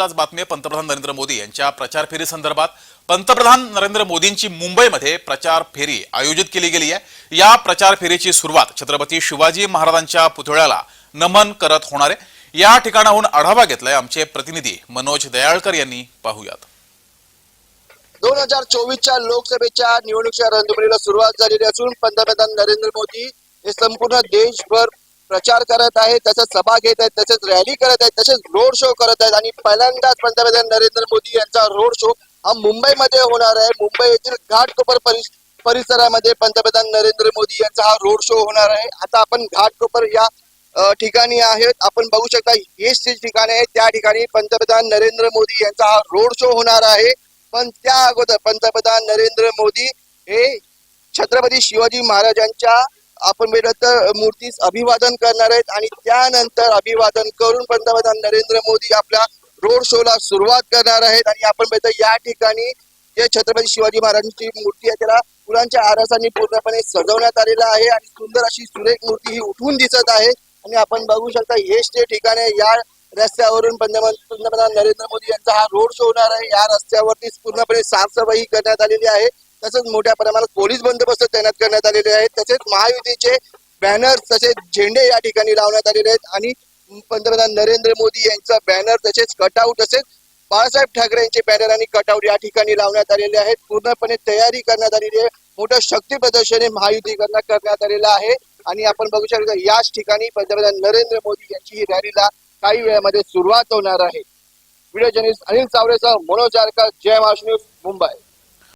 आज बातमी पंतप्रधान नरेंद्र मोदी यांच्या प्रचार फेरी संदर्भात. पंतप्रधान नरेंद्र मोदींची मुंबईमध्ये प्रचार फेरी आयोजित केली गेली आहे. या प्रचार फेरीची सुरुवात छत्रपती शिवाजी महाराजांच्या पुतळ्याला नमन करत होणार आहे. या ठिकाणाहून आढावा घेतलाय आमचे प्रतिनिधी मनोज दयाळकर यांनी. पाहूयात. दोन हजार चोवीसच्या लोकसभेच्या निवडणुकीच्या रणधुमाळीला सुरुवात झालेली असून पंतप्रधान नरेंद्र मोदी हे संपूर्ण देशभर प्रचार करत आहेत तसंच सभा घेत आहेत तसेच रॅली करत आहेत तसेच रोड शो करत आहेत. आणि पहिल्यांदाच पंतप्रधान नरेंद्र मोदी यांचा रोड शो हा मुंबईमध्ये होणार आहे. मुंबई येथील घाटकोपर परिस- परिसरामध्ये पंतप्रधान नरेंद्र मोदी यांचा हा रोड शो होणार आहे. आता आपण घाटकोपर या ठिकाणी आहेत. आपण बघू शकता हेच जे ठिकाण आहे त्या ठिकाणी पंतप्रधान नरेंद्र मोदी यांचा हा रोड शो होणार आहे. पण त्या अगोदर पंतप्रधान नरेंद्र मोदी हे छत्रपती शिवाजी महाराजांच्या आपण भेटत मूर्तीस अभिवादन करणार आहेत आणि त्यानंतर अभिवादन करून पंतप्रधान नरेंद्र मोदी आपल्या रोड शोला सुरुवात करणार आहेत आणि आपण भेटत या ठिकाणी जे छत्रपती शिवाजी महाराजांची मूर्ती आहे त्याला फुलांच्या आरासाने पूर्णपणे सजवण्यात आलेला आहे आणि सुंदर अशी सुरेख मूर्ती ही उठून दिसत आहे. आणि आपण बघू शकता हेच ते ठिकाण आहे या रस्त्यावरून पंतप्रधान पंतप्रधान नरेंद्र मोदी यांचा हा रोड शो होणार आहे. या रस्त्यावरती पूर्णपणे साफसफाई करण्यात आलेली आहे. तसेच मोठ्या प्रमाणात पोलीस बंदोबस्त तैनात करण्यात आलेले आहेत. तसेच महायुतीचे बॅनर तसेच झेंडे या ठिकाणी लावण्यात आलेले आहेत. आणि पंतप्रधान नरेंद्र मोदी यांचा बॅनर तसेच कटआउट तसेच बाळासाहेब ठाकरे यांचे बॅनर आणि कटआउट या ठिकाणी लावण्यात आलेले आहेत. पूर्णपणे तयारी करण्यात आलेली आहे. मोठं शक्ती प्रदर्शन हे महायुतीकरण करण्यात आलेलं आहे. आणि आपण बघू शकतो याच ठिकाणी पंतप्रधान नरेंद्र मोदी यांची ही रॅलीला काही वेळामध्ये सुरुवात होणार आहे. व्हिडिओ जर्नलिस्ट अनिल चावरेसह मनोज जारकर जय महाराष्ट्र न्यूज मुंबई.